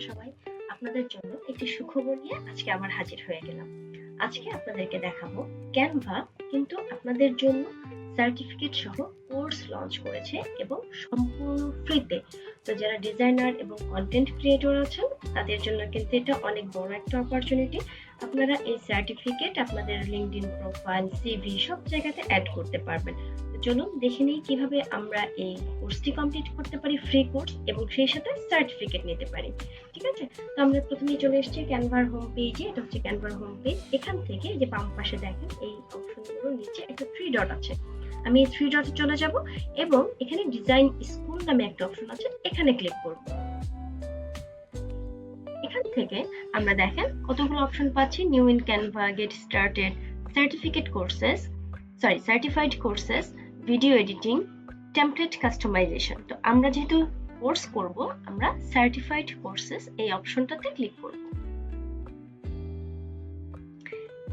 সবাই। আপনাদের জন্য একটি সুখবর নিয়ে আজকে আবার হাজির হয়ে গেলাম। আজকে আপনাদেরকে দেখাবো ক্যানভা কিন্তু আপনাদের জন্য সার্টিফিকেট সহ কোর্স লঞ্চ করেছে এবং সম্পূর্ণ ফ্রিতে তো যারা ডিজাইনার এবং কন্টেন্ট ক্রিয়েটর আছেন, তাদের জন্য কিন্তু এটা অনেক বড় একটা অপরচুনিটি আপনারা এই সার্টিফিকেট আপনাদের লিঙ্কডইন প্রোফাইল সিভি সব জায়গাতে অ্যাড করতে পারবেন। তো চলুন দেখে নিই কীভাবে আমরা এই কোর্সটি কমপ্লিট করতে পারি ফ্রি কোর্স এবং সেই সাথে সার্টিফিকেট নিতে পারি। ঠিক আছে? তো আমরা প্রথমেই চলে এসেছি ক্যানভার হোম পেজে এটা হচ্ছে ক্যানভার হোম পেজ এখান থেকে যে বাম পাশে দেখেন, এই অপশনগুলোর নিচে একটা থ্রি ডট আছে। আমি এই থ্রি ডটে চলে যাব। এবং এখানে ডিজাইন স্কুল নামে একটা অপশন আছে, এখানে ক্লিক করব। এখান থেকে আমরা দেখেন কতগুলো অপশন পাচ্ছি new in Canva get started certificate courses sorry certified courses video editing template customization তো আমরা যেহেতু কোর্স করব, আমরা সার্টিফাইড কোর্সেস এই অপশনটাতে ক্লিক করব।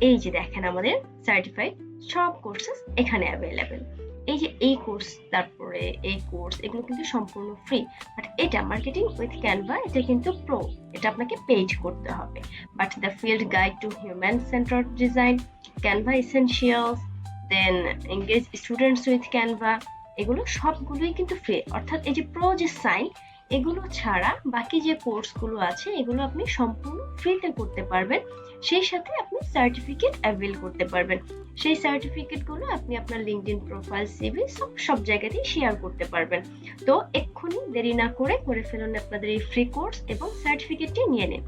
এই যে দেখেন আমাদের সার্টিফাইড সব কোর্সেস এখানে অ্যাভেলেবেল এই যে এই কোর্স তারপরে এই কোর্স এগুলো কিন্তু সম্পূর্ণ ফ্রি বাট এটা মার্কেটিং উইথ ক্যানভা এটা কিন্তু প্রো এটা আপনাকে পেইড করতে হবে। But the field guide to human center design Canva essentials then engage students with Canva এগুলো সবগুলোই কিন্তু ফ্রি অর্থাৎ এই যে প্রো যে সাইন এগুলো ছাড়া বাকি যে কোর্সগুলো আছে, এগুলো আপনি সম্পূর্ণ ফ্রিতে করতে পারবেন। সেই সাথে আপনি সার্টিফিকেট অ্যাভেল করতে পারবেন। সেই সার্টিফিকেটগুলো আপনি আপনার লিঙ্কডইন প্রোফাইল সিভি সব সব জায়গাতেই শেয়ার করতে পারবেন। তো এক্ষুনি দেরি না করে করে ফেলুন আপনাদের এই ফ্রি কোর্স এবং সার্টিফিকেটটি নিয়ে নিন।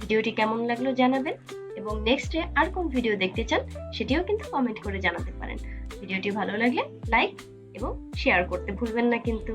ভিডিওটি কেমন লাগল জানাবেন এবং নেক্সটে আর কোন ভিডিও দেখতে চান সেটিও কিন্তু কমেন্ট করে জানাতে পারেন। ভিডিওটি ভালো লাগলে লাইক এবং শেয়ার করতে ভুলবেন না কিন্তু।